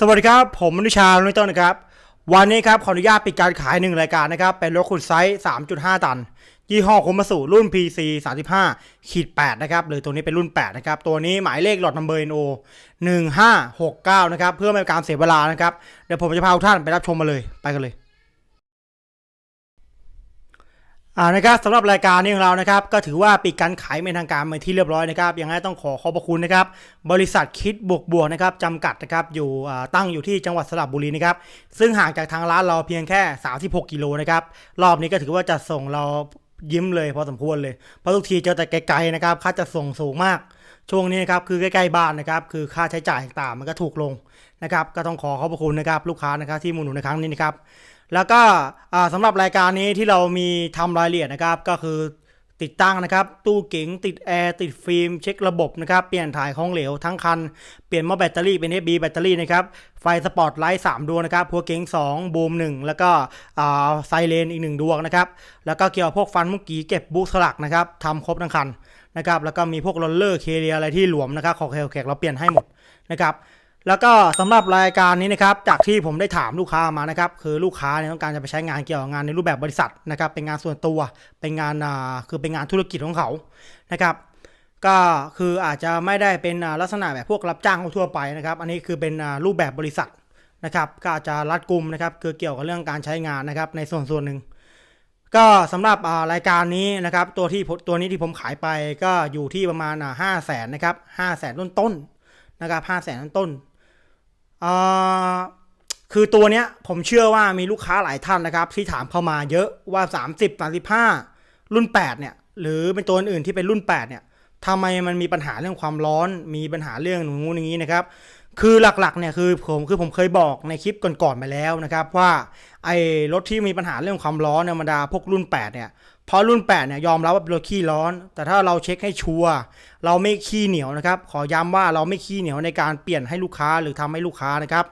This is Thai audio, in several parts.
สวัสดีครับ ผมมนุชาลุยต้นนะครับ วันนี้ครับขออนุญาตปิดการขายหนึ่งรายการนะครับ เป็นรถขุดไซส์ 3.5 ตัน ยี่ห้อคมมาสูรุ่น PC 35ขีด8นะครับหรือตัวนี้เป็นรุ่น 8 นะครับ ตัวนี้หมายเลขหลอดนัมเบอร์ NO 1569 นะครับ เพื่อไม่ให้การเสียเวลานะครับ เดี๋ยวผมจะพาทุกท่านไปรับชมมาเลยไปกันเลย อ่านะครับสำหรับรายการนี้ของเรานะครับก็ถือว่าปิดการขายเป็นทางการไปที่เรียบร้อยนะครับยังไงต้องขอขอบพระคุณนะครับบริษัทคิดบวกบวกนะครับจำกัดนะครับอยู่ตั้งอยู่ที่จังหวัดสระบุรีนะครับซึ่งห่างจากทางร้านเราเพียงแค่ 36 กิโลนะครับรอบนี้ก็ถือว่าจะส่งเรายิ้มเลยพอสมควรเลยเพราะทุกทีเจอแต่ไกลๆนะครับค่าจะส่งสูงมาก ช่วงนี้นะครับคือใกล้ๆบ้านนะครับคือค่าใช้จ่ายต่างมันก็ถูกลงนะครับก็ต้องขอขอบพระคุณนะครับลูกค้านะครับที่มุนหนุนในครั้งนี้นะครับแล้วก็สำสำหรับรายการนี้ที่เรามีทำรายละเอียดนะครับก็คือ ติดตั้งนะครับ ตู้เก๋งติดแอร์ติดฟิล์มเช็คระบบนะครับ เปลี่ยนถ่ายของเหลวทั้งคัน เปลี่ยนหม้อแบตเตอรี่เป็น FB แบตเตอรี่นะครับ ไฟสปอตไลท์3ดวงนะครับ พัวเก๋ง2 บูม 1 แล้วก็ไซเรนอีก 1 ดวงนะครับ แล้วก็เกี่ยวพวกฟันมุกกี้เก็บบุ๊กสลักนะครับทำครบทั้งคันนะครับ แล้วก็มีพวกโรลเลอร์เคเลียอะไรที่หลวมนะครับของแขกเราเปลี่ยนให้หมดนะครับ แล้วก็สำหรับรายการนี้นะครับจากที่ผมได้ถามลูกค้ามานะครับคือลูกค้าเนี่ยต้องการจะไปใช้งานเกี่ยวกับงานในรูปแบบบริษัทนะครับเป็นงานส่วนตัวเป็นงานอ่าคือเป็นงานธุรกิจของเขานะครับก็คืออาจจะไม่ได้เป็นลักษณะแบบพวกรับจ้างทั่วไปนะครับ อันนี้คือเป็นรูปแบบบริษัทนะครับก็อาจจะรัดกุมนะครับคือเกี่ยวกับเรื่องการใช้งานนะครับในส่วนส่วนหนึ่งก็สำหรับรายการนี้นะครับตัวที่ผมตัวนี้ที่ผมขายไปก็อยู่ที่ประมาณห้าแสนนะครับห้าแสนต้นๆนะครับห้าแสนต้นๆ คือตัวเนี้ยผมเชื่อว่ามีลูกค้าหลายท่านนะครับ ที่ถามเข้ามาเยอะว่า 30 35 รุ่น 8 เนี่ย หรือเป็นตัวอื่นที่เป็นรุ่น 8 เนี่ยทำไมมันมีปัญหาเรื่องความร้อน มีปัญหาเรื่องนูนอย่างนี้นะครับ คือหลักๆเนี่ยคือผมคือผมเคยบอกในคลิปก่อนๆไปแล้วนะครับ ว่าไอ้รถที่มีปัญหาเรื่องความร้อนธรรมดาพวกรุ่น 8 เนี่ย เพราะรุ่น 8 เนี่ยยอมรับว่าเป็นรถขี้ร้อน แต่ถ้าเราเช็คให้ชัวร์เราไม่ขี้เหนียวนะครับ ขอย้ำว่าเราไม่ขี้เหนียวในการเปลี่ยนให้ลูกค้าหรือทำให้ลูกค้านะครับ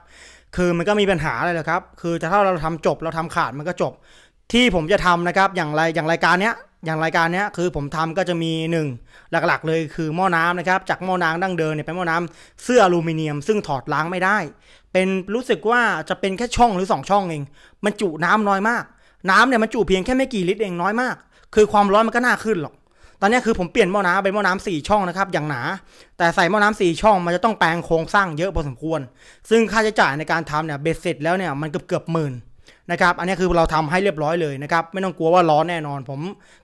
คือมันก็มีปัญหาเลยแหละครับ คือแต่ถ้าเราทำจบเราทำขาดมันก็จบ ที่ผมจะทำนะครับ อย่างไรอย่างรายการเนี้ยอย่างรายการเนี้ยคือผมทำก็จะมีหนึ่งหลักๆ เลยคือหม้อน้ำนะครับ จากหม้อน้ำดั้งเดิมเนี่ยเป็นหม้อน้ำเสื้ออลูมิเนียม ซึ่งถอดล้างไม่ได้ เป็นรู้สึกว่าจะเป็นแค่ช่องหรือ 2 ช่องเอง มันจุน้ำน้อยมาก น้ำเนี่ยมันจุเพียงแค่ไม่กี่ลิตรเองน้อยมาก คือความร้อนมันก็น่าขึ้นหรอก ตอนนี้คือผมเปลี่ยนหม้อน้ำเป็นหม้อน้ำสี่ช่องนะครับอย่างหนา แต่ใส่หม้อน้ำสี่ช่องมันจะต้องแปลงโครงสร้างเยอะพอสมควร ซึ่งค่าใช้จ่ายในการทำเนี่ยเบ็ดเสร็จแล้วเนี่ยมันเกือบเกือบหมื่นนะครับ อันนี้คือเราทำให้เรียบร้อยเลยนะครับ ไม่ต้องกลัวว่าร้อนแน่นอน ผม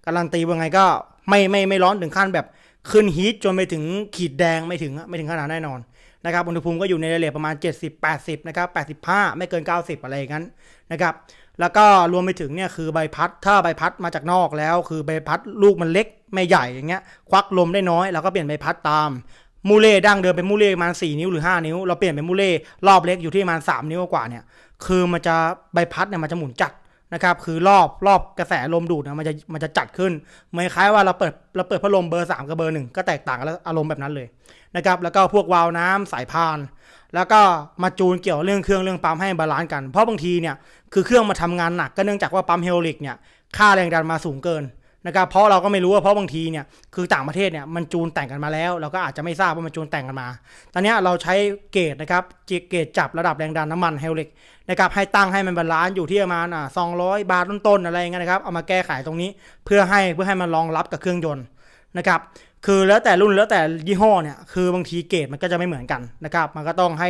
การันตีว่าไงก็ไม่ไม่ไม่ร้อนถึงขั้นแบบขึ้นฮีทจนไปถึงขีดแดงไม่ถึงไม่ถึงขนาดแน่นอน นะครับอุณหภูมิก็อยู่ในระดับประมาณ 70 80นะครับ85 ไม่เกิน 90 อะไรอย่างนั้นนะครับแล้วก็รวมไปถึงเนี่ยคือใบพัด ถ้าใบพัดมาจากนอกแล้ว คือใบพัดลูกมันเล็กไม่ใหญ่อย่างเงี้ยควักลมได้น้อยเราก็เปลี่ยนใบพัดตามมูเล่ดั้งเดิมเป็นมูเล่ประมาณ4นิ้วหรือ 5 นิ้ว เราเปลี่ยนเป็นมูเล่รอบเล็กอยู่ที่ประมาณ 3 นิ้วกว่าเนี่ยคือมันจะใบพัดเนี่ยมันจะหมุนจัด นะครับคือรอบรอบกระแสลมดูดนะมันจะมันจะจัดขึ้นเหมือนคล้ายว่าเราเปิดเราเปิดพัดลมเบอร์ 3 กับเบอร์ 1 ก็แตกต่างกันแล้วอารมณ์แบบนั้นเลยนะครับแล้วก็พวกวาล์วน้ำสายพาน แล้วก็มาจูนเกี่ยวเรื่องเครื่องเรื่องปั๊มให้บาลานซ์กัน เพราะบางทีเนี่ยคือเครื่องมาทำงานหนักก็เนื่องจากว่าปั๊มเฮลลิกเนี่ยค่าแรงดันมาสูงเกิน นะครับเพราะเราก็ไม่รู้ว่าเพราะบางทีเนี่ยคือต่างประเทศเนี่ยมันจูนแต่งกันมาแล้ว เราก็อาจจะไม่ทราบว่ามันจูนแต่งกันมา ตอนนี้เราใช้เกจนะครับเกจจับระดับแรงดันน้ำมันเฮลิกนะครับให้ตั้งให้มันบาลานซ์อยู่ที่ประมาณอ่า200บาทต้นๆอะไรเงี้ยนะครับเอามาแก้ไขตรงนี้เพื่อให้เพื่อให้มันรองรับกับเครื่องยนต์ นะครับคือแล้วแต่รุ่นแล้วแต่ยี่ห้อเนี่ยคือบางทีเกรดมันก็จะไม่เหมือนกันนะครับมันก็ต้องให้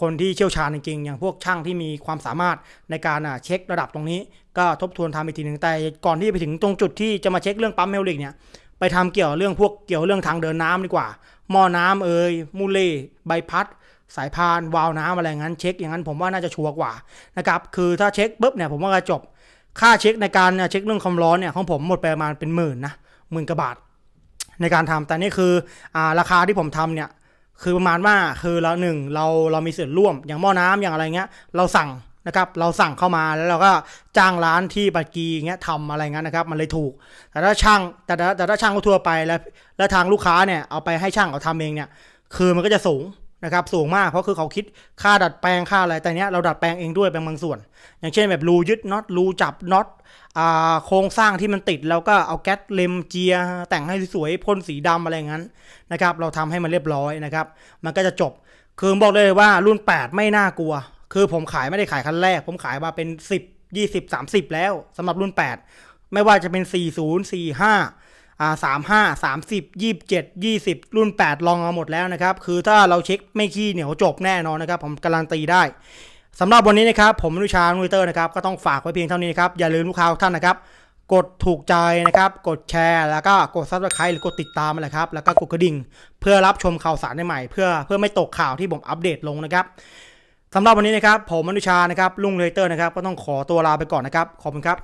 คนที่เชี่ยวชาญจริงๆอย่างพวกช่างที่มีความสามารถในการอะเช็คระดับตรงนี้ ก็ทบทวนทำอีกทีหนึ่งแต่ก่อนที่จะไปถึงตรงจุดที่จะมาเช็คเรื่องปั๊มเมลลิกเนี่ยไปทำเกี่ยวเรื่องพวกเกี่ยวเรื่องทางเดินน้ำดีกว่า หม้อน้ำเอ่ยมูเล่ใบพัด สายพานวาล์วน้ำอะไรงั้นเช็คอย่างนั้นผมว่าน่าจะชัวร์กว่านะครับคือถ้าเช็คปุ๊บเนี่ยผมว่าก็จบค่าเช็คในการเช็คเรื่องความร้อนเนี่ยของผมหมดไปประมาณเป็นหมื่นนะหมื่นกว่าบาท ในการทำแต่นี่คืออ่าราคาที่ผมทำเนี่ยคือประมาณว่าคือเราหนึ่งเราเรามีส่วนร่วมอย่างหม้อน้ำอย่างอะไรเงี้ยเราสั่งนะครับเราสั่งเข้ามาแล้วเราก็จ้างร้านที่ปัจกีเงี้ยทำอะไรเงี้ยนะครับมันเลยถูก แต่ถ้าช่างแต่ถ้าแต่ถ้าช่างทั่วไปแล้วแล้วทางลูกค้าเนี่ยเอาไปให้ช่างเขาทำเองเนี่ยคือมันก็จะสูง นะครับสูงมากเพราะคือเขาคิดค่าดัดแปลงค่าอะไรแต่เนี้ยเราดัดแปลงเองด้วยเป็นบางส่วน อย่างเช่นแบบรูยึดน็อตรูจับน็อตโครงสร้างที่มันติดแล้วก็เอาแก๊สเลมเจีย แต่งให้สวยพ่นสีดำอะไรงั้นนะครับเราทำให้มันเรียบร้อยนะครับ มันก็จะจบคือบอกเลยว่ารุ่น 8 ไม่น่ากลัว คือผมขายไม่ได้ขายคันแรก ผมขายมาเป็น 10 20 30 แล้วสำหรับรุ่น 8 ไม่ว่าจะเป็น 40 45 อ่า35 30 27 20รุ่น8ลองมาหมดแล้วนะครับ คือถ้าเราเช็คไม่ขี้เหนียวจบแน่นอนนะครับ ผมการันตีได้สำหรับวันนี้นะครับ ผมอนุชานุยเตอร์นะครับ ก็ต้องฝากไว้เพียงเท่านี้นะครับ อย่าลืมลูกค้าท่านนะครับ กดถูกใจนะครับ กดแชร์ แล้วก็กดซับสไครต์หรือกดติดตามอะครับ แล้วก็กดกระดิ่ง เพื่อรับชมข่าวสารใหม่เพื่อเพื่อไม่ตกข่าวที่ผมอัปเดตลงนะครับสำหรับวันนี้นะครับ ผมอนุชานะครับลุงเลเตอร์นะครับ ก็ต้องขอตัวลาไปก่อนนะครับ ขอบคุณครับ